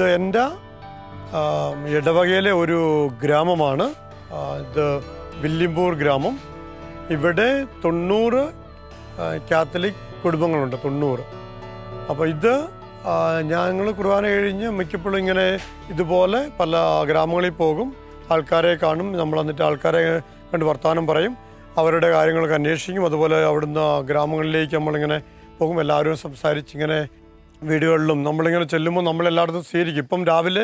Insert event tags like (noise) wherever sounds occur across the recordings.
ഇത് എന്റെ ഇടവകയിലെ ഒരു ഗ്രാമമാണ്. ഇത് വില്ലിമ്പൂർ ഗ്രാമം. ഇവിടെ തൊണ്ണൂറ് കാത്തലിക് കുടുംബങ്ങളുണ്ട് തൊണ്ണൂറ്. അപ്പോൾ ഇത് ഞങ്ങൾ കുർബാന കഴിഞ്ഞ് മിക്കപ്പോഴും ഇങ്ങനെ ഇതുപോലെ പല ഗ്രാമങ്ങളിൽ പോകും. ആൾക്കാരെ കാണും നമ്മൾ എന്നിട്ട് ആൾക്കാരെ കണ്ട് വർത്തമാനം പറയും. അവരുടെ കാര്യങ്ങളൊക്കെ അന്വേഷിക്കും. അതുപോലെ അവിടുന്ന് ഗ്രാമങ്ങളിലേക്ക് നമ്മളിങ്ങനെ പോകും. എല്ലാവരും സംസാരിച്ച് ഇങ്ങനെ വീടുകളിലും നമ്മളിങ്ങനെ ചെല്ലുമ്പോൾ നമ്മളെല്ലായിടത്തും സ്വീകരിക്കും. ഇപ്പം രാവിലെ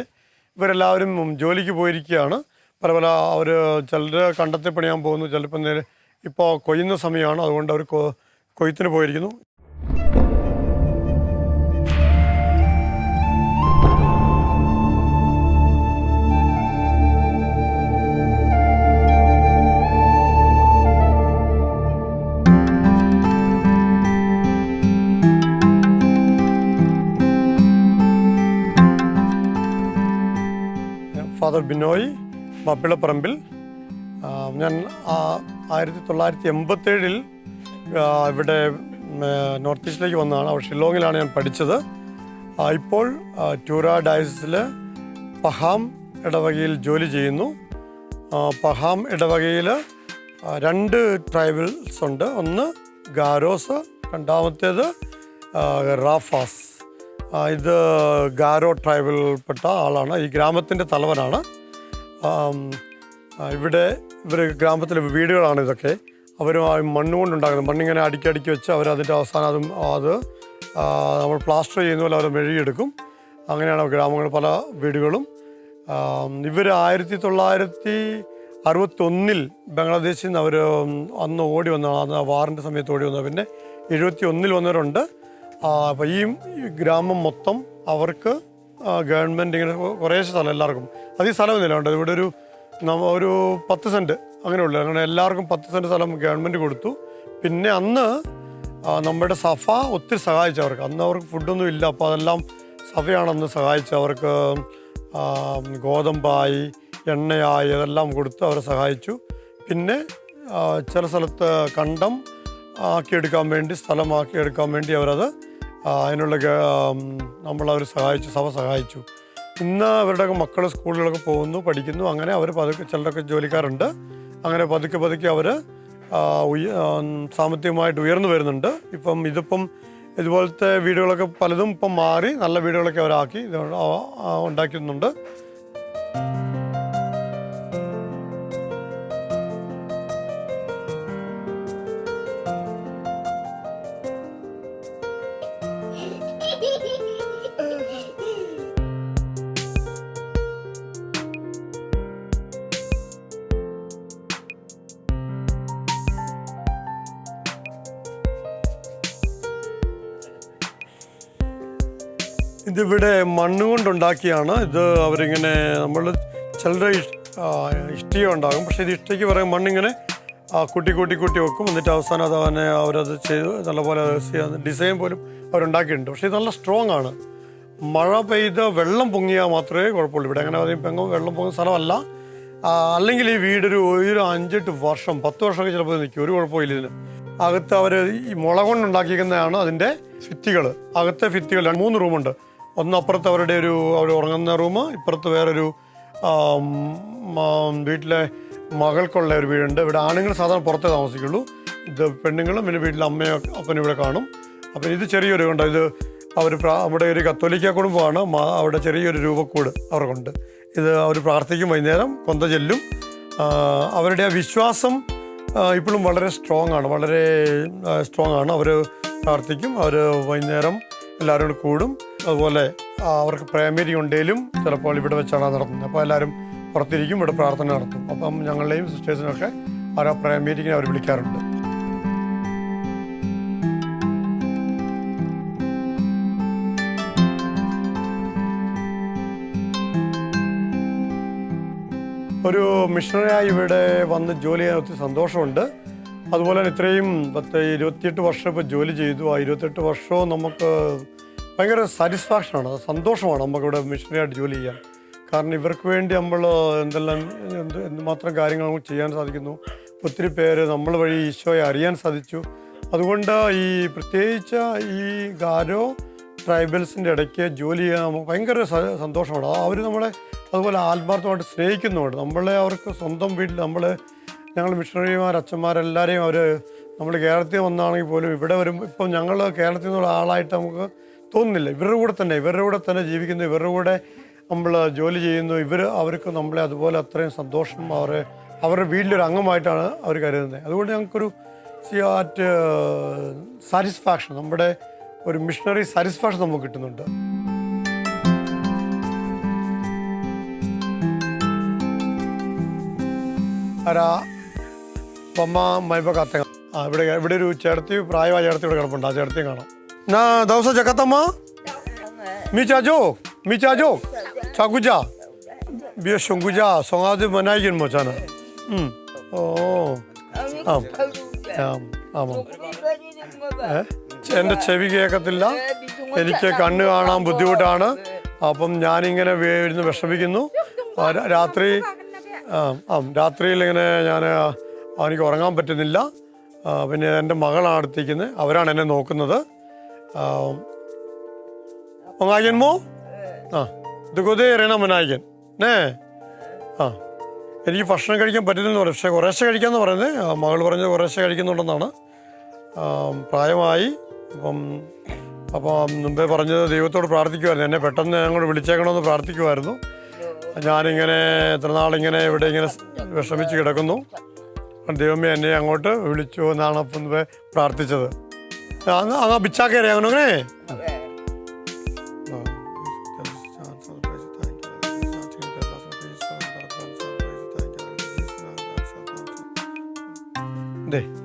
ഇവരെല്ലാവരും ജോലിക്ക് പോയിരിക്കുകയാണ്. പല പല അവർ ചിലർ കണ്ടത്തിൽ പണിയാൻ പോകുന്നു. ചിലപ്പോൾ ഇപ്പോൾ കൊയ്യുന്ന സമയമാണ്. അതുകൊണ്ട് അവർ കൊയ്ത്തിന് പോയിരിക്കുന്നു. ബിനോയ് മാപ്പിളപ്പറമ്പിൽ. ഞാൻ ആയിരത്തി തൊള്ളായിരത്തി എൺപത്തേഴിൽ ഇവിടെ നോർത്ത് ഈസ്റ്റിലേക്ക് വന്നതാണ്. അവിടെ ഷില്ലോങ്ങിലാണ് ഞാൻ പഠിച്ചത്. ഇപ്പോൾ ട്യൂറ ഡയസിൽ പഹാം ഇടവകയിൽ ജോലി ചെയ്യുന്നു. പഹാം ഇടവകയിൽ രണ്ട് ട്രൈബൽസ് ഉണ്ട്. ഒന്ന് ഗാരോസ് രണ്ടാമത്തേത് റാഫാസ്. ഇത് ഗാരോ ട്രൈബിൽപ്പെട്ട ആളാണ്. ഈ ഗ്രാമത്തിന്റെ തലവനാണ്. ഇവിടെ ഇവർ ഗ്രാമത്തിലെ വീടുകളാണ് ഇതൊക്കെ. അവർ മണ്ണ് മണ്ണുകൊണ്ടുണ്ടാക്കുന്നത് മണ്ണിങ്ങനെ അടുക്കി വെച്ച് അവർ അതിന്റെ അവസാനം അതും അത് നമ്മൾ പ്ലാസ്റ്റർ ചെയ്യുന്ന പോലെ അവർ മെഴുകിയെടുക്കും. അങ്ങനെയാണ് ഗ്രാമങ്ങൾ പല വീടുകളും. ഇവർ ആയിരത്തി തൊള്ളായിരത്തി അറുപത്തൊന്നിൽ ബംഗ്ലാദേശിൽ നിന്ന് അവർ അന്ന് ഓടി വന്നതാണ്. അന്ന് വാറിന്റെ സമയത്ത് ഓടി വന്നത്. പിന്നെ എഴുപത്തി ഒന്നിൽ വന്നവരുണ്ട് അപ്പോൾ ഈ ഗ്രാമം മൊത്തം അവർക്ക് ഗവൺമെന്റ് ഇങ്ങനെ കുറേ സ്ഥലം എല്ലാവർക്കും. അത് ഈ സ്ഥലമൊന്നുമില്ല ഉണ്ട് ഇവിടെ ഒരു ഒരു പത്ത് സെന്റ് അങ്ങനെയുള്ളൂ അങ്ങനെ എല്ലാവർക്കും പത്ത് സെന്റ് സ്ഥലം ഗവൺമെന്റ് കൊടുത്തു. പിന്നെ അന്ന് നമ്മുടെ സഫ ഒത്തിരി സഹായിച്ചു അവർക്ക്. അന്ന് അവർക്ക് ഫുഡൊന്നും ഇല്ല. അപ്പോൾ അതെല്ലാം സഫയാണ് അന്ന് അവർക്ക് ഗോതമ്പായി എണ്ണയായി അതെല്ലാം കൊടുത്ത് അവരെ സഹായിച്ചു. പിന്നെ ചില സ്ഥലത്ത് കണ്ടം ആക്കിയെടുക്കാൻ വേണ്ടി സ്ഥലമാക്കിയെടുക്കാൻ വേണ്ടി അവരത് അതിനുള്ള നമ്മളവർ സഹായിച്ചു സഭ സഹായിച്ചു. ഇന്ന് അവരുടെ മക്കൾ സ്കൂളുകളൊക്കെ പോകുന്നു പഠിക്കുന്നു. അങ്ങനെ അവർ പതുക്കെ ചിലരൊക്കെ ജോലിക്കാരുണ്ട്. അങ്ങനെ പതുക്കെ പതുക്കെ അവർ സാമ്പത്തികമായിട്ട് ഉയർന്നു വരുന്നുണ്ട്. ഇപ്പം ഇതിപ്പം ഇതുപോലത്തെ വീടുകളൊക്കെ പലതും ഇപ്പം മാറി നല്ല വീടുകളൊക്കെ അവരാക്കി ഇത് ഉണ്ടാക്കുന്നുണ്ട് ഇതിവിടെ മണ്ണ് കൊണ്ടുണ്ടാക്കിയാണ് ഇത് അവരിങ്ങനെ നമ്മൾ ചിലരുടെ ഇഷ്ടിക ഉണ്ടാകും. പക്ഷേ ഇത് ഇഷ്ടിക്ക് പറയാൻ മണ്ണിങ്ങനെ കൂട്ടി കൂട്ടി കൂട്ടി വെക്കും. എന്നിട്ട് അവസാനം അത് അവനെ അവരത് ചെയ്ത് നല്ലപോലെ ഡിസൈൻ പോലും അവരുണ്ടാക്കിയിട്ടുണ്ട്. പക്ഷേ ഇത് നല്ല സ്ട്രോങ് ആണ്. മഴ പെയ്ത വെള്ളം പൊങ്ങിയാൽ മാത്രമേ കുഴപ്പമുള്ളൂ. ഇവിടെ അങ്ങനെ അധികം പെങ്ങും വെള്ളം പൊങ്ങുന്ന സ്ഥലമല്ല. അല്ലെങ്കിൽ ഈ വീടൊരു ഒരു അഞ്ചെട്ട് വർഷം പത്ത് വർഷമൊക്കെ ചിലപ്പോൾ നിൽക്കും. ഒരു കുഴപ്പമില്ല ഇതിന്. അകത്ത് അവർ ഈ മുള കൊണ്ടുണ്ടാക്കിയിരിക്കുന്നതാണ് അതിന്റെ ഫിത്തികൾ അകത്തെ ഫിത്തികൾ മൂന്ന് റൂമുണ്ട്. ഒന്ന് അപ്പുറത്ത് അവരുടെ ഒരു അവർ ഉറങ്ങുന്ന റൂം ഇപ്പുറത്ത് വേറൊരു വീട്ടിലെ മകൾക്കുള്ള ഒരു വീടുണ്ട്. ഇവിടെ ആണുങ്ങൾ സാധാരണ പുറത്തേ താമസിക്കുള്ളൂ. ഇത് പെണ്ണുങ്ങളും പിന്നെ വീട്ടിലെ അമ്മയോ അപ്പനും ഇവിടെ കാണും. അപ്പം ഇത് ചെറിയൊരു കണ്ടോ ഇത് അവർ നമ്മുടെ ഒരു കത്തോലിക്ക കുടുംബമാണ്. അവിടെ ചെറിയൊരു രൂപക്കൂട് അവർക്കുണ്ട്. ഇത് അവർ പ്രാർത്ഥിക്കും വൈകുന്നേരം കൊന്ത ചെല്ലും. അവരുടെ ആ വിശ്വാസം ഇപ്പോഴും വളരെ സ്ട്രോങ് ആണ്. വളരെ സ്ട്രോങ് ആണ്. അവർ പ്രാർത്ഥിക്കും അവർ വൈകുന്നേരം എല്ലാവരും കൂടും. അതുപോലെ അവർക്ക് പ്രൈമറി ഉണ്ടെങ്കിലും ചിലപ്പോൾ ഇവിടെ വെച്ചാണ് നടത്തുന്നത്. അപ്പോൾ എല്ലാവരും പുറത്തിരിക്കും ഇവിടെ പ്രാർത്ഥന നടത്തും. അപ്പം ഞങ്ങളുടെയും സിസ്റ്റേഴ്സിനൊക്കെ അവർ ആ പ്രേമേരിക്കിനെ അവർ വിളിക്കാറുണ്ട്. ഒരു മിഷണറിയായി ഇവിടെ വന്ന് ജോലി ചെയ്യാൻ ഒത്തിരി സന്തോഷമുണ്ട്. അതുപോലെ തന്നെ ഇത്രയും പത്ത് ഇരുപത്തിയെട്ട് വർഷം ഇപ്പോൾ ജോലി ചെയ്തു. ആ ഇരുപത്തെട്ട് വർഷവും നമുക്ക് ഭയങ്കര സാറ്റിസ്ഫാക്ഷനാണ് സന്തോഷമാണ് നമുക്കിവിടെ മിഷനറിയായിട്ട് ജോലി ചെയ്യാൻ. കാരണം ഇവർക്ക് വേണ്ടി നമ്മൾ എന്തെല്ലാം എന്ത് എന്തുമാത്രം കാര്യങ്ങൾ നമുക്ക് ചെയ്യാൻ സാധിക്കുന്നു. ഒത്തിരി പേര് നമ്മൾ വഴി ഈശോയെ അറിയാൻ സാധിച്ചു. അതുകൊണ്ട് ഈ പ്രത്യേകിച്ച് ഈ ഗാരോ ട്രൈബൽസിന്റെ ഇടയ്ക്ക് ജോലി ചെയ്യാൻ നമുക്ക് ഭയങ്കര സന്തോഷമാണ്. അവർ നമ്മളെ അതുപോലെ ആത്മാർത്ഥമായിട്ട് സ്നേഹിക്കുന്നുണ്ട് നമ്മളെ അവർക്ക് സ്വന്തം വീട്ടിൽ നമ്മൾ ഞങ്ങൾ മിഷണറിമാർ അച്ഛന്മാരെല്ലാവരെയും അവർ നമ്മൾ കേരളത്തിൽ വന്നാണെങ്കിൽ പോലും ഇവിടെ വരും ഇപ്പം ഞങ്ങൾ കേരളത്തിൽ നിന്നുള്ള ആളായിട്ട് നമുക്ക് തോന്നുന്നില്ല. ഇവരുടെ കൂടെ തന്നെ ഇവരുടെ കൂടെ തന്നെ ജീവിക്കുന്നു ഇവരുടെ കൂടെ നമ്മൾ ജോലി ചെയ്യുന്നു. ഇവർ അവർക്ക് നമ്മളെ അതുപോലെ അത്രയും സന്തോഷം അവർ അവരുടെ വീട്ടിലൊരു അംഗമായിട്ടാണ് അവർ കരുതുന്നത്. അതുകൊണ്ട് ഞങ്ങൾക്കൊരു അറ്റ് സാറ്റിസ്ഫാക്ഷൻ നമ്മുടെ ഒരു മിഷണറി സാറ്റിസ്ഫാക്ഷൻ നമുക്ക് കിട്ടുന്നുണ്ട്. ആരാ? മൈബ കാത്ത. ആ ഇവിടെ ഇവിടെ ഒരു ചേർത്തി പ്രായമായ ചേർത്തി ഇവിടെ കിടപ്പുണ്ട്. ആ ചേർത്തിയും കാണാം. നാ 나우사 자카타마 മീ ചാജോ 자구자. ചാജോ 송구자 송아드 ശങ്കുജ സൊങ്ങാത് മനായിക്കും മോച്ചാണ് ഓ ആം ആം ആമാം ഏ? എന്റെ ചെവി കേൾക്കത്തില്ല എനിക്ക് കണ്ണ് കാണാൻ ബുദ്ധിമുട്ടാണ്? അപ്പം ഞാനിങ്ങനെ വേ- ഇരുന്ന് വിഷമിക്കുന്നു രാത്രി ആ രാത്രിയിൽ ഇങ്ങനെ ഞാൻ എനിക്ക് ഉറങ്ങാൻ പറ്റുന്നില്ല. പിന്നെ എന്റെ മകളാണ് അടുത്തിരിക്കുന്നത് അവരാണ് എന്നെ നോക്കുന്നത്. മനായകൻ മോ ആ. ഇത് കൊതേ അറിയണം മനായകൻ. നേ. ആ. എനിക്ക് ഭക്ഷണം കഴിക്കാൻ പറ്റുന്നില്ല പറയും. പക്ഷേ കുറേശ്ശെ കഴിക്കാമെന്ന് പറയുന്നത്. മകൾ പറഞ്ഞത് കുറേശ്ശെ കഴിക്കുന്നുണ്ടെന്നാണ്. പ്രായമായി. അപ്പം അപ്പം മുമ്പേ പറഞ്ഞത് ദൈവത്തോട് പ്രാർത്ഥിക്കുമായിരുന്നു എന്നെ പെട്ടെന്ന് ഞങ്ങളോട് വിളിച്ചേക്കണമെന്ന് പ്രാർത്ഥിക്കുമായിരുന്നു ഞാനിങ്ങനെ എത്ര നാളിങ്ങനെ ഇവിടെ ഇങ്ങനെ വിഷമിച്ച് കിടക്കുന്നു. ദൈവമേ എന്നെ അങ്ങോട്ട് വിളിച്ചു എന്നാണ് മുമ്പേ പ്രാർത്ഥിച്ചത്.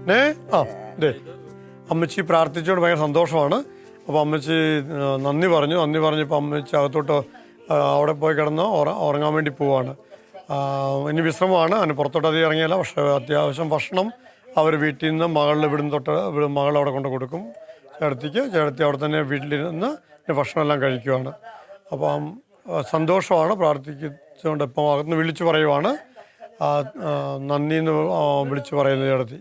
നേ ആ ദേ അമ്മച്ചി പ്രാർത്ഥിച്ചോട് ഭയങ്കര സന്തോഷമാണ്. അപ്പോൾ അമ്മച്ചി നന്ദി പറഞ്ഞു. നന്ദി പറഞ്ഞപ്പോൾ അമ്മച്ചി അകത്തോട്ട് അവിടെ പോയി കിടന്ന് ഉറ- ഉറങ്ങാൻ വേണ്ടി പോവാണ്. ഇനി വിശ്രമമാണ്. അതിന് പുറത്തോട്ട് അധികം ഇറങ്ങിയില്ല. പക്ഷേ അത്യാവശ്യം ഭക്ഷണം അവർ വീട്ടിൽ നിന്ന് മകളിൽ ഇവിടുന്ന് തൊട്ട് ഇവിടെ മകൾ അവിടെ കൊണ്ട് കൊടുക്കും. ചേട്ടത്തിക്ക് ചേട്ടത്തി അവിടെ തന്നെ വീട്ടിലിരുന്ന് നിന്ന് ഭക്ഷണമെല്ലാം കഴിക്കുവാണ്. അപ്പം സന്തോഷമാണ് പ്രാർത്ഥിച്ചുകൊണ്ട് ഇപ്പം അകത്തുനിന്ന് വിളിച്ചു പറയുവാണ്. നന്ദി എന്ന് വിളിച്ചു പറയുന്നത് ചേട്ടത്തി.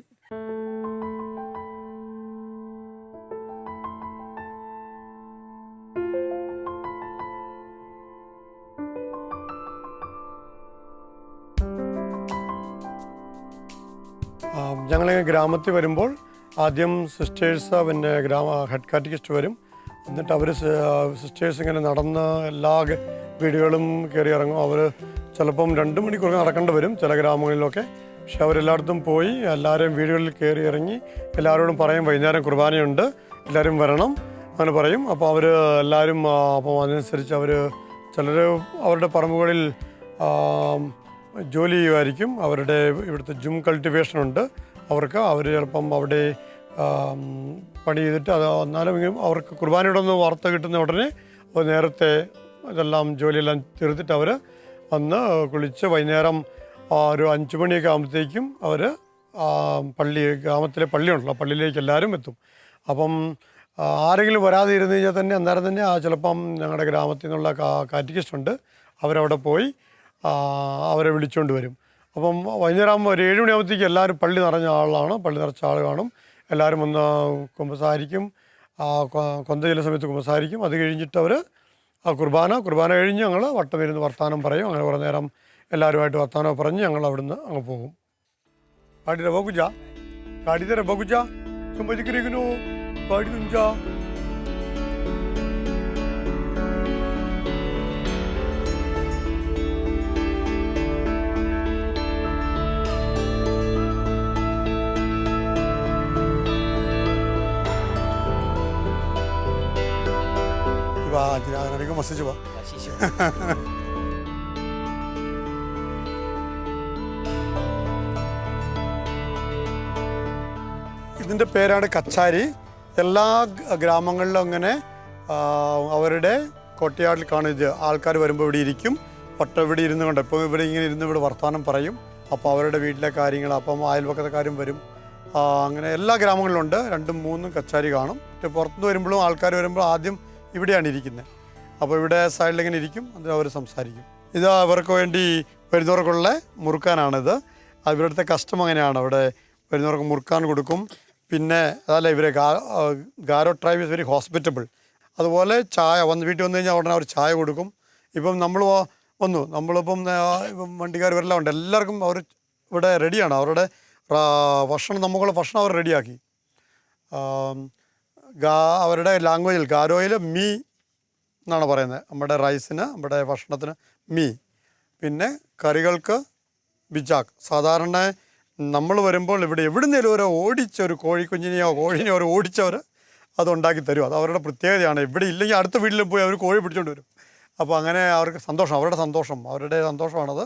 ഞങ്ങൾ ഗ്രാമത്തിൽ വരുമ്പോൾ ആദ്യം സിസ്റ്റേഴ്സ് പിന്നെ ഗ്രാമ ഹെഡ് കാറ്റിക്കിസ്റ്റ് വരും. എന്നിട്ട് അവർ സിസ്റ്റേഴ്സ് ഇങ്ങനെ നടന്ന് എല്ലാ വീടുകളും കയറി ഇറങ്ങും. അവർ ചിലപ്പം രണ്ട് മണിക്കൂർ നടക്കേണ്ടി വരും ചില ഗ്രാമങ്ങളിലൊക്കെ. പക്ഷെ അവരെല്ലായിടത്തും പോയി എല്ലാവരെയും വീടുകളിൽ കയറി ഇറങ്ങി എല്ലാവരോടും പറയും വൈകുന്നേരം കുർബാനയുണ്ട് എല്ലാവരും വരണം അങ്ങനെ പറയും. അപ്പോൾ അവർ എല്ലാവരും അപ്പം അതനുസരിച്ച് അവർ ചിലർ അവരുടെ പറമ്പുകളിൽ ജോലി ചെയ്യുമായിരിക്കും അവരുടെ ഇവിടുത്തെ ജും കൾട്ടിവേഷൻ ഉണ്ട്. അവർക്ക് അവർ ചിലപ്പം അവിടെ പണി ചെയ്തിട്ട് അത് എന്നാലും അവർക്ക് കുർബാനയുടെ ഒന്ന് വാർത്ത കിട്ടുന്ന ഉടനെ നേരത്തെ ഇതെല്ലാം ജോലിയെല്ലാം തീർത്തിട്ട് അവർ വന്ന് കുളിച്ച് വൈകുന്നേരം ഒരു അഞ്ച് മണിയൊക്കെ ആകുമ്പോഴത്തേക്കും അവർ പള്ളി ഗ്രാമത്തിലെ പള്ളിയുണ്ടല്ലോ പള്ളിയിലേക്ക് എല്ലാവരും എത്തും. അപ്പം ആരെങ്കിലും വരാതെ ഇരുന്ന് കഴിഞ്ഞാൽ തന്നെ അന്നേരം തന്നെ ആ ചിലപ്പം ഞങ്ങളുടെ ഗ്രാമത്തിൽ നിന്നുള്ള കാറ്റിക്കിസ്റ്റ് അവരവിടെ പോയി അവരെ വിളിച്ചുകൊണ്ട് വരും. അപ്പം വൈകുന്നേരം ആകുമ്പോൾ ഒരു ഏഴ് മണിയാകുമ്പോഴത്തേക്ക് എല്ലാവരും പള്ളി നിറഞ്ഞ ആളാണ് പള്ളി നിറച്ച ആൾ കാണും. എല്ലാവരും ഒന്ന് കുമ്പസാരിക്കും. കൊന്ത ചില സമയത്ത് കുമ്പസാരിക്കും. അത് കഴിഞ്ഞിട്ട് അവർ ആ കുർബാന കുർബാന കഴിഞ്ഞ് ഞങ്ങൾ വട്ടം ഇരുന്ന് വർത്തമാനം പറയും. അങ്ങനെ കുറേ നേരം എല്ലാവരുമായിട്ട് വർത്തമാനം പറഞ്ഞ് ഞങ്ങൾ അവിടുന്ന് അങ്ങ് പോകും. കാടിയുടെ ബകുജ കാടിതര ബകുജ ചുമ്പതിക്കിരിക്കുന്നു കാടി തുഞ്ചാ 我十九吧。好，谢谢。ഇതിന്റെ (laughs) പേരാണ് കച്ചാരി. എല്ലാ ഗ്രാമങ്ങളിലും അങ്ങനെ അവരുടെ കോട്ടയാടിൽ കാണിച്ച് ആൾക്കാർ വരുമ്പോൾ ഇവിടെ ഇരിക്കും. ഒട്ട ഇവിടെ ഇരുന്ന് കൊണ്ട് ഇപ്പോൾ ഇവിടെ ഇങ്ങനെ ഇരുന്ന് ഇവിടെ വർത്തമാനം പറയും. അപ്പോൾ അവരുടെ വീട്ടിലെ കാര്യങ്ങൾ അപ്പം അയൽവക്കത്തെ വരും. അങ്ങനെ എല്ലാ ഗ്രാമങ്ങളിലുണ്ട് രണ്ടും മൂന്നും കച്ചാരി കാണും. പുറത്തുനിന്ന് വരുമ്പോഴും ആൾക്കാർ വരുമ്പോൾ ആദ്യം ഇവിടെയാണ് ഇരിക്കുന്നത് അപ്പോൾ ഇവിടെ സൈഡിൽ ഇങ്ങനെ ഇരിക്കും അതിൽ അവർ സംസാരിക്കും. ഇത് അവർക്ക് വേണ്ടി വരുന്നവർക്കുള്ള മുറുക്കാനാണിത്. ഇവിടുത്തെ കസ്റ്റം അങ്ങനെയാണ് അവിടെ വരുന്നവർക്ക് മുറുക്കാൻ കൊടുക്കും. പിന്നെ അതല്ല ഇവരെ Garo tribe is very hospitable. അതുപോലെ ചായ വന്ന് വീട്ടിൽ വന്നു കഴിഞ്ഞാൽ ഉടനെ അവർ ചായ കൊടുക്കും. ഇപ്പം നമ്മൾ വന്നു. നമ്മളിപ്പം ഇപ്പം വണ്ടിക്കാർ ഇവരെല്ലാം ഉണ്ട്. എല്ലാവർക്കും അവർ ഇവിടെ റെഡിയാണ്. അവരുടെ ഭക്ഷണം നമുക്കുള്ള ഭക്ഷണം അവർ റെഡിയാക്കി. അവരുടെ ലാംഗ്വേജിൽ ഗാരോയിൽ മീ എന്നാണ് പറയുന്നത്. നമ്മുടെ റൈസിന് നമ്മുടെ ഭക്ഷണത്തിന് മീ. പിന്നെ കറികൾക്ക് ബിജാക്ക്. സാധാരണ നമ്മൾ വരുമ്പോൾ ഇവിടെ എവിടുന്നേലും ഒരു ഓടിച്ച ഒരു കോഴിക്കുഞ്ഞിനെയോ കോഴിനെയോ ഒരു ഓടിച്ചവർ അത് ഉണ്ടാക്കി തരും. അത് അവരുടെ പ്രത്യേകതയാണ്. ഇവിടെ ഇല്ലെങ്കിൽ അടുത്ത വീട്ടിലും പോയി അവർ കോഴി പിടിച്ചുകൊണ്ട് വരും. അപ്പോൾ അങ്ങനെ അവർക്ക് സന്തോഷം അവരുടെ സന്തോഷം അവരുടെ സന്തോഷമാണത്.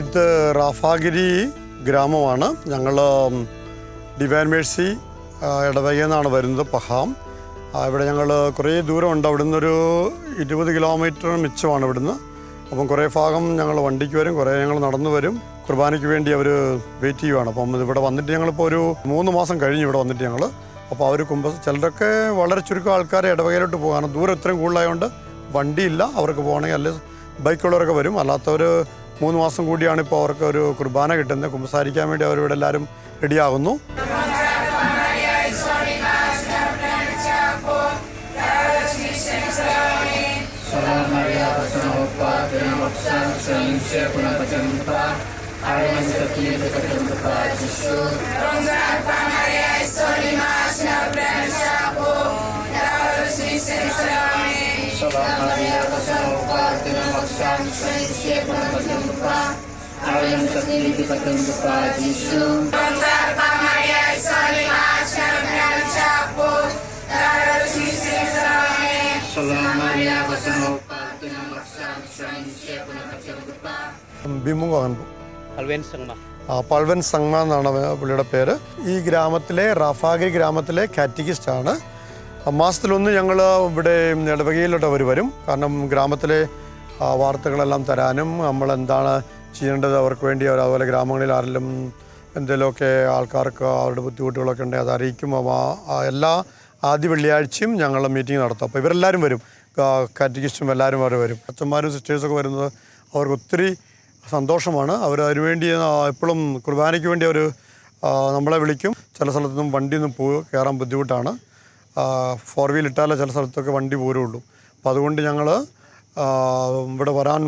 ഇത് റാഫാഗിരി ഗ്രാമമാണ്. ഞങ്ങൾ ഡിവൈൻ മേഴ്സി ഇടവകയിൽ നിന്നാണ് വരുന്നത് പഹാം. ഇവിടെ ഞങ്ങൾ കുറേ ദൂരമുണ്ട്. അവിടുന്ന് ഒരു ഇരുപത് കിലോമീറ്റർ മിച്ചമാണ് ഇവിടുന്ന്. അപ്പം കുറേ ഭാഗം ഞങ്ങൾ വണ്ടിക്ക് വരും കുറേ ഞങ്ങൾ നടന്നു വരും. കുർബാനയ്ക്ക് വേണ്ടി അവർ വെയിറ്റ് ചെയ്യുവാണ്. അപ്പം ഇവിടെ വന്നിട്ട് ഞങ്ങളിപ്പോൾ ഒരു മൂന്ന് മാസം കഴിഞ്ഞു ഇവിടെ വന്നിട്ട് ഞങ്ങൾ അപ്പോൾ അവർ കുമ്പ ചിലരൊക്കെ വളരെ ചുരുക്കം ആൾക്കാരെ ഇടവകയിലോട്ട് പോകാണ് ദൂരം ഇത്രയും കൂടുതലായതുകൊണ്ട് വണ്ടിയില്ല. അവർക്ക് പോകണമെങ്കിൽ അല്ലെ ബൈക്കുള്ളവരൊക്കെ വരും. അല്ലാത്തവർ മൂന്ന് മാസം കൂടിയാണ് ഇപ്പോൾ അവർക്ക് ഒരു കുർബാന കിട്ടുന്നത് കുമ്പസാരിക്കാൻ വേണ്ടി അവരിവിടെ എല്ലാവരും റെഡിയാകുന്നു ആ, പൾവൻ സംഗ്മ എന്നാണ് പുള്ളിയുടെ പേര്. ഈ ഗ്രാമത്തിലെ റാഫാഗിരി ഗ്രാമത്തിലെ കാറ്റഗിസ്റ്റ് ആണ് മാസത്തിലൊന്ന് ഞങ്ങൾ ഇവിടെ ഇടവകയിലോട്ട് അവർ വരും. കാരണം ഗ്രാമത്തിലെ വാർത്തകളെല്ലാം തരാനും നമ്മൾ എന്താണ് ചെയ്യേണ്ടത് അവർക്ക് വേണ്ടി അതുപോലെ ഗ്രാമങ്ങളിൽ ആരെങ്കിലും എന്തെങ്കിലുമൊക്കെ ആൾക്കാർക്ക് അവരുടെ ബുദ്ധിമുട്ടുകളൊക്കെ ഉണ്ടെങ്കിൽ അത് അറിയിക്കും. എല്ലാ ആദ്യ വെള്ളിയാഴ്ചയും ഞങ്ങൾ മീറ്റിംഗ് നടത്തും. അപ്പോൾ ഇവരെല്ലാവരും വരും. കാറ്റഗിസ്റ്റും എല്ലാവരും അവർ വരും. അച്ഛന്മാരും സിസ്റ്റേഴ്സൊക്കെ വരുന്നത് അവർക്ക് ഒത്തിരി സന്തോഷമാണ്. അവർ അതിനുവേണ്ടി എപ്പോഴും കുർബാനയ്ക്ക് വേണ്ടി അവർ നമ്മളെ വിളിക്കും. ചില സ്ഥലത്തൊന്നും വണ്ടിയൊന്നും പോ കയറാൻ ബുദ്ധിമുട്ടാണ്. ഫോർ വീൽ ഇട്ടാലേ ചില സ്ഥലത്തൊക്കെ വണ്ടി പോരുള്ളൂ. അപ്പോൾ അതുകൊണ്ട് ഞങ്ങൾ ഇവിടെ വരാൻ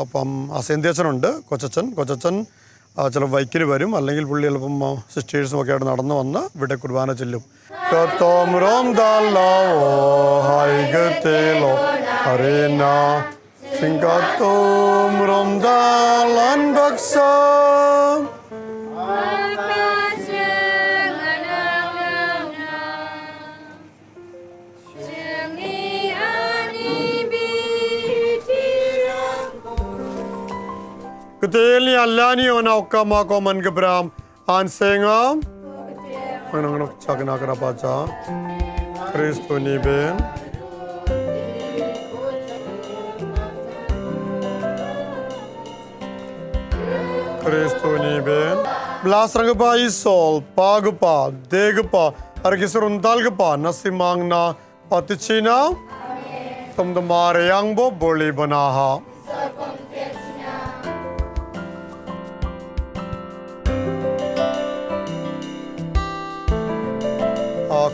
അപ്പം അസേന്ത്യച്ചനുണ്ട് കൊച്ചച്ചൻ കൊച്ചച്ചൻ ചില ബൈക്കിൽ വരും. അല്ലെങ്കിൽ പുള്ളി ചിലപ്പം സിസ്റ്റേഴ്സും ഒക്കെ ആയിട്ട് നടന്നു വന്ന് ഇവിടെ കുർബാന ചെല്ലും. ഹരേന Kuteli alani ona okama ko man gebram an sengam. Ano ano chakna kara pacha. Kristo ni ben. Kristo ni ben. Blas pa isol, pag pa, deg pa, argisrun dal pa, nasimang na patichina. Tum dumare yang bo boli banaha.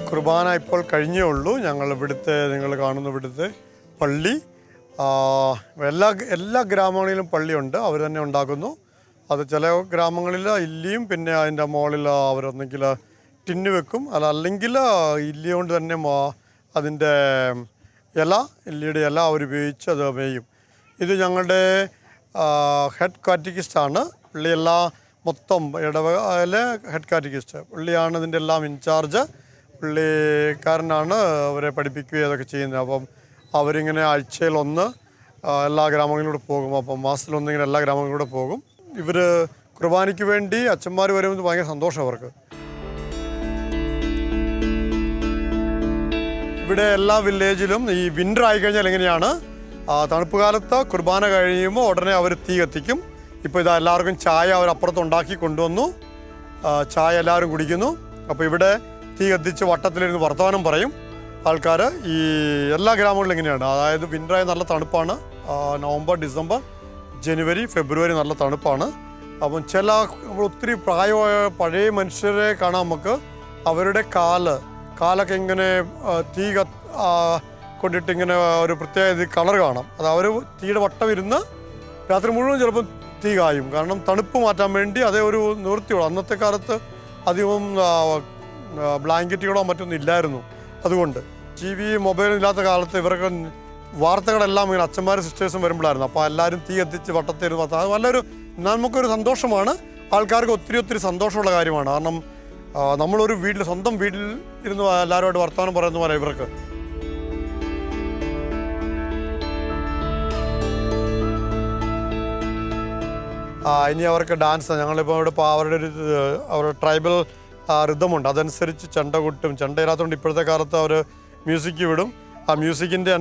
കുർബാന ഇപ്പോൾ കഴിഞ്ഞേ ഉള്ളൂ. ഞങ്ങൾ ഇവിടുത്തെ നിങ്ങൾ കാണുന്ന ഇവിടുത്തെ പള്ളി. എല്ലാ എല്ലാ ഗ്രാമങ്ങളിലും പള്ളിയുണ്ട്. അവർ തന്നെ ഉണ്ടാക്കുന്നു. അത് ചില ഗ്രാമങ്ങളിൽ ഇല്ലിയും പിന്നെ അതിന്റെ മുകളിൽ അവരൊന്നെങ്കിൽ ടിന്ന് വെക്കും. അല്ല അല്ലെങ്കിൽ ഇല്ലി കൊണ്ട് തന്നെ അതിന്റെ ഇല ഇല്ലിയുടെ ഇല അവർ ഉപയോഗിച്ച് അത് വെയ്യും ഇത് ഞങ്ങളുടെ ഹെഡ് കാറ്റിക്കിസ്റ്റാണ് പുള്ളി എല്ലാ മൊത്തം ഇടവകയിലെ ഹെഡ് കാറ്റിക്കിസ്റ്റ്. പുള്ളിയാണ് ഇതിന്റെ എല്ലാം ഇൻചാർജ്. പുള്ളിക്കാരനാണ് അവരെ പഠിപ്പിക്കുകയും അതൊക്കെ ചെയ്യുന്നത്. അപ്പം അവരിങ്ങനെ ആഴ്ചയിൽ ഒന്ന് എല്ലാ ഗ്രാമങ്ങളിലൂടെ പോകും. അപ്പം മാസത്തിലൊന്നിങ്ങനെ എല്ലാ ഗ്രാമങ്ങളിലൂടെ പോകും. ഇവർ കുർബാനയ്ക്ക് വേണ്ടി അച്ഛന്മാർ വരുമ്പോൾ ഭയങ്കര സന്തോഷം അവർക്ക്. ഇവിടെ എല്ലാ വില്ലേജിലും ഈ വിന്റർ ആയിക്കഴിഞ്ഞാൽ എങ്ങനെയാണ്? തണുപ്പ് കാലത്ത് കുർബാന കഴിയുമ്പോൾ ഉടനെ അവർ തീ കത്തിക്കും. ഇപ്പോൾ ഇതാ എല്ലാവർക്കും ചായ അവർ അപ്പുറത്ത് ഉണ്ടാക്കി കൊണ്ടുവന്നു. ചായ എല്ലാവരും കുടിക്കുന്നു. അപ്പോൾ ഇവിടെ തീ കത്തിച്ച് വട്ടത്തിലിരുന്ന് വർത്തമാനം പറയും. ആൾക്കാർ ഈ എല്ലാ ഗ്രാമങ്ങളിലും ഇങ്ങനെയാണ്. അതായത് വിന്ററായ നല്ല തണുപ്പാണ്. നവംബർ ഡിസംബർ ജനുവരി ഫെബ്രുവരി നല്ല തണുപ്പാണ്. അപ്പം ചില നമ്മൾ ഒത്തിരി പ്രായമായ പഴയ മനുഷ്യരെ കാണാൻ നമുക്ക് അവരുടെ കാൽ കാലൊക്കെ ഇങ്ങനെ തീ കത്ത് കൊണ്ടിട്ട് ഇങ്ങനെ ഒരു പ്രത്യേക കളർ കാണാം. അത് അവർ തീയുടെ വട്ടം ഇരുന്ന് രാത്രി മുഴുവൻ ചിലപ്പം തീ കായും. കാരണം തണുപ്പ് മാറ്റാൻ വേണ്ടി അതേ ഒരു നിവൃത്തിയുള്ളൂ. അന്നത്തെ കാലത്ത് ആ, ബ്ലാങ്കറ്റുകളോ മറ്റൊന്നും ഇല്ലായിരുന്നു. അതുകൊണ്ട് ടി വി മൊബൈലും ഇല്ലാത്ത കാലത്ത് ഇവർക്ക് വാർത്തകളെല്ലാം ഇങ്ങനെ അച്ഛന്മാരും സിസ്റ്റേഴ്സും വരുമ്പോഴായിരുന്നു. അപ്പോൾ എല്ലാവരും തീ എത്തിച്ച് വട്ടത്തിരുന്ന് അത് നല്ലൊരു നമുക്കൊരു സന്തോഷമാണ്. ആൾക്കാർക്ക് ഒത്തിരി ഒത്തിരി സന്തോഷമുള്ള കാര്യമാണ്. കാരണം നമ്മളൊരു വീട്ടിൽ സ്വന്തം വീട്ടിൽ ഇരുന്ന് എല്ലാവരുമായിട്ട് വർത്തമാനം പറയുന്ന പോലെ ഇവർക്ക്. ഇനി അവർക്ക് ഡാൻസ് ഞങ്ങളിപ്പോൾ ഇവിടെ അവരുടെ ഒരു അവരുടെ ട്രൈബൽ റിതമുണ്ട് അതനുസരിച്ച് ചണ്ട കൊട്ടും ചെണ്ട ഇല്ലാത്തതുകൊണ്ട് ഇപ്പോഴത്തെ കാലത്ത് അവർ മ്യൂസിക് വിടും. ആ മ്യൂസിക്കിന്റെ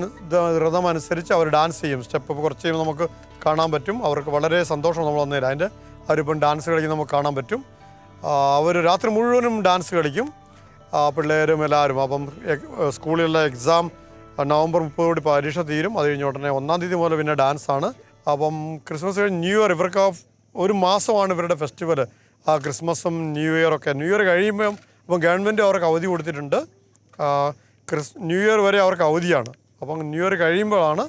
റിതം അനുസരിച്ച് അവർ ഡാൻസ് ചെയ്യും. സ്റ്റെപ്പ് കുറച്ച് കഴിയുമ്പോൾ നമുക്ക് കാണാൻ പറ്റും. അവർക്ക് വളരെ സന്തോഷം നമ്മൾ വന്നേരം അതിന്റെ അവരിപ്പം ഡാൻസ് കളിക്കുന്ന നമുക്ക് കാണാൻ പറ്റും. അവർ രാത്രി മുഴുവനും ഡാൻസ് കളിക്കും. പിള്ളേരും എല്ലാവരും. അപ്പം സ്കൂളിലുള്ള എക്സാം നവംബർ മുപ്പതോടി പരീക്ഷ തീരും. അത് കഴിഞ്ഞ ഉടനെ ഒന്നാം തീയതി മുതൽ പിന്നെ ഡാൻസാണ് അപ്പം ക്രിസ്മസ് കഴിഞ്ഞ് ന്യൂ ഇയർ ഇവർക്ക് ഒരു മാസമാണ് ഇവരുടെ ഫെസ്റ്റിവൽ ആ ക്രിസ്മസും ന്യൂ ഇയർ ഒക്കെ. ന്യൂ ഇയർ കഴിയുമ്പം ഇപ്പം ഗവൺമെന്റ് അവർക്ക് അവധി കൊടുത്തിട്ടുണ്ട്. ക്രിസ് ന്യൂ ഇയർ വരെ അവർക്ക് അവധിയാണ്. അപ്പം ന്യൂ ഇയർ കഴിയുമ്പോഴാണ്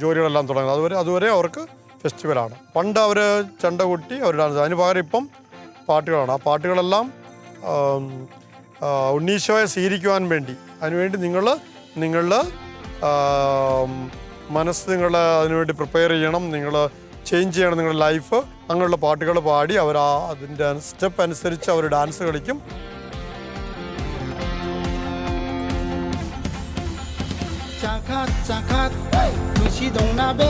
ജോലികളെല്ലാം തുടങ്ങുന്നത്. അതുവരെ അതുവരെ അവർക്ക് ഫെസ്റ്റിവലാണ്. പണ്ട് അവർ ചെണ്ട കൂട്ടി അവർ ഡാൻസ് അതിന് പകരം ഇപ്പം പാട്ടുകളാണ്. ആ പാട്ടുകളെല്ലാം ഉണ്ണീശോയെ സ്വീകരിക്കുവാൻ വേണ്ടി. അതിനുവേണ്ടി നിങ്ങൾ നിങ്ങളുടെ മനസ്സ് നിങ്ങൾ അതിനുവേണ്ടി പ്രിപ്പയർ ചെയ്യണം. നിങ്ങൾ ചേഞ്ച് ചെയ്യണം നിങ്ങളുടെ ലൈഫ് അങ്ങനെയുള്ള പാട്ടുകൾ പാടി അവർ ആ അതിൻ്റെ സ്റ്റെപ്പ് അനുസരിച്ച് അവർ ഡാൻസ് കളിക്കും 짜갓 짜갓 두시 동나베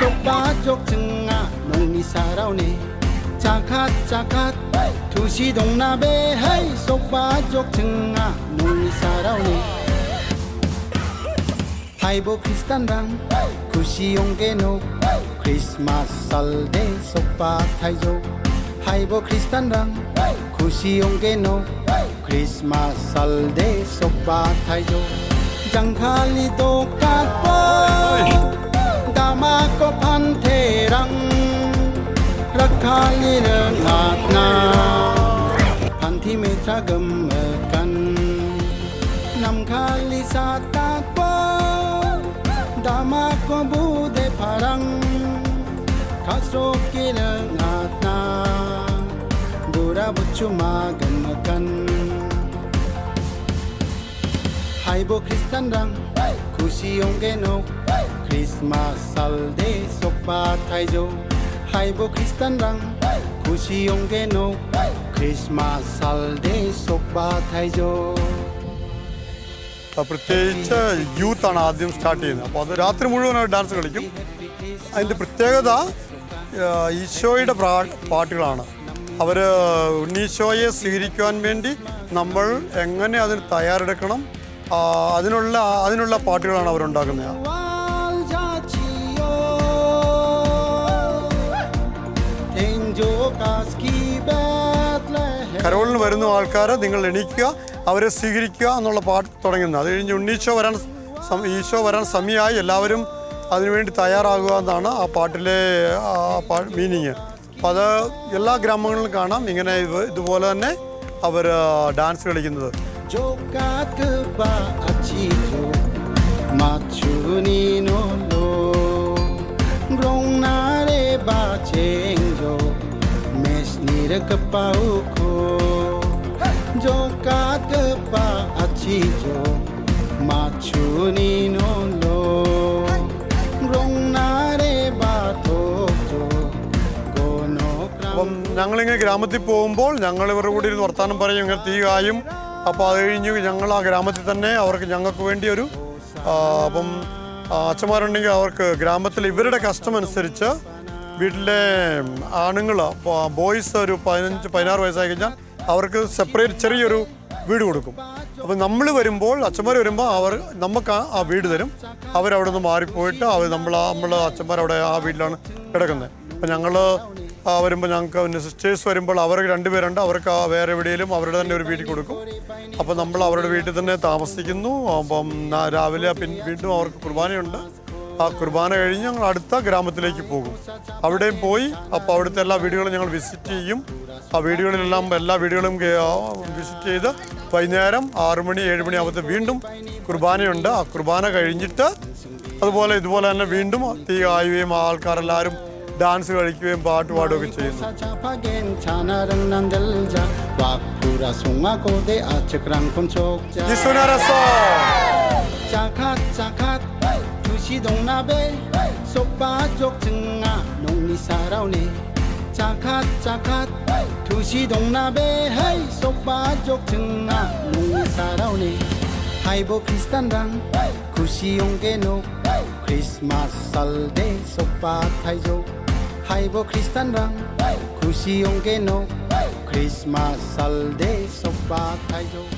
속바족 증아 농이 살아오네 짜갓 짜갓 두시 동나베 헤이 속바족 증아 농이 살아오네 하이보 크리스탄랑 구시 용게 คริสต์มาสสัลเดสุปาไทยโยไฮโบคริสตันรังขุชิองเกโนคริสต์มาสสัลเดสุปาไทยโยจังคาลิโตกาโปดามาก็พันเทรังรักคาลิเริงอาดนาพันที่เม่ทะกำเมกันนำคาลิสาตากโปดามาก็บูเดพารัง kinangat-ngat Durabot sumagan-magan Haibo kristandang kusiyong genok Christmas salde sopa taijo Haibo kristandang kusiyong genok Christmas salde sopa taijo പ്രത്യേകിച്ച് യൂത്താണ് ആദ്യം സ്റ്റാർട്ട് ചെയ്യുന്നത് അപ്പോൾ അത് രാത്രി മുഴുവൻ ഡാൻസ് കളിക്കും അതിന്റെ പ്രത്യേകത ഈശോയുടെ പാട്ടുകളാണ്. അവർ ഉണ്ണീശോയെ സ്വീകരിക്കുവാൻ വേണ്ടി നമ്മൾ എങ്ങനെ അതിന് തയ്യാറെടുക്കണം അതിനുള്ള അതിനുള്ള പാട്ടുകളാണ് അവരുണ്ടാക്കുന്നത്. കരോളിന് വരുന്ന ആൾക്കാരെ നിങ്ങൾ എണീക്കുക അവരെ സ്വീകരിക്കുക എന്നുള്ള പാട്ട് തുടങ്ങുന്നത്. അത് കഴിഞ്ഞ് ഉണ്ണീശോ വരാൻ ഈശോ വരാൻ സമയമായി. എല്ലാവരും അതിനുവേണ്ടി തയ്യാറാകുക എന്നാണ് ആ പാട്ടിലെ മീനിങ് അപ്പോൾ അത് എല്ലാ ഗ്രാമങ്ങളിലും കാണാം. ഇങ്ങനെ ഇതുപോലെ തന്നെ അവർ ഡാൻസ് കളിക്കുന്നത്. ജോ കാ ജോ മാ ഞങ്ങളിങ്ങനെ ഗ്രാമത്തിൽ പോകുമ്പോൾ ഞങ്ങൾ ഇവരുടെ കൂടി ഇരുന്ന് വർത്താനം പറയും ഇങ്ങനെ തീ കായും. അപ്പോൾ അത് കഴിഞ്ഞ് ഞങ്ങൾ ആ ഗ്രാമത്തിൽ തന്നെ അവർക്ക് ഞങ്ങൾക്ക് വേണ്ടി ഒരു അപ്പം അച്ഛന്മാരുണ്ടെങ്കിൽ അവർക്ക് ഗ്രാമത്തിൽ ഇവരുടെ കഷ്ടം അനുസരിച്ച് വീട്ടിലെ ആണുങ്ങൾ ബോയ്സ് ഒരു പതിനഞ്ച് പതിനാറ് വയസ്സായി കഴിഞ്ഞാൽ അവർക്ക് സെപ്പറേറ്റ് ചെറിയൊരു വീട് കൊടുക്കും. അപ്പം നമ്മൾ വരുമ്പോൾ അച്ഛന്മാർ വരുമ്പോൾ അവർ നമുക്ക് ആ- ആ വീട് തരും. അവരവിടെ നിന്ന് മാറിപ്പോയിട്ട് അവർ നമ്മൾ നമ്മൾ അച്ഛന്മാർ അവിടെ ആ വീട്ടിലാണ് കിടക്കുന്നത്. അപ്പം ഞങ്ങൾ വരുമ്പോൾ ഞങ്ങൾക്ക് പിന്നെ സിസ്റ്റേഴ്സ് വരുമ്പോൾ അവർക്ക് രണ്ടുപേരുണ്ട്. അവർക്ക് വേറെ എവിടെയെങ്കിലും അവരുടെ തന്നെ ഒരു വീട്ടിൽ കൊടുക്കും. അപ്പോൾ നമ്മൾ അവരുടെ വീട്ടിൽ തന്നെ താമസിക്കുന്നു. അപ്പം രാവിലെ പിന്നെ വീണ്ടും അവർക്ക് കുർബാനയുണ്ട്. ആ കുർബാന കഴിഞ്ഞ് ഞങ്ങൾ അടുത്ത ഗ്രാമത്തിലേക്ക് പോകും. അവിടെയും പോയി അപ്പോൾ അവിടുത്തെ എല്ലാ വീടുകളും ഞങ്ങൾ വിസിറ്റ് ചെയ്യും. ആ വീടുകളിലെല്ലാം എല്ലാ വീടുകളും വിസിറ്റ് ചെയ്ത് വൈകുന്നേരം ആറു മണി ഏഴ് മണി ആകുമ്പോൾ വീണ്ടും കുർബാനയുണ്ട്. ആ കുർബാന കഴിഞ്ഞിട്ട് അതുപോലെ ഇതുപോലെ തന്നെ വീണ്ടും തീ കായുകയും ആൾക്കാരെല്ലാവരും ഡാൻസ് കളിക്കുകയും പാട്ട് പാടുകയൊക്കെ ചെയ്യുന്നു 사자파 괜찮아랑 난 들자 와쿠라 송하고 대 아측랑 콘촉자 ഈശ്വരരസോ 짜갓 짜갓 두시 동나베 쏙바족 증아 농리 살아오네 짜갓 짜갓 두시 동나베 헤이 쏙바족 증아 농리 살아오네 하이보 크리스탄랑 구시용게노 크리스마스 설대 쏙바 타이조 하이보 크리스탄랑 구시용게노 크리스마스 설대 쏙바 타이조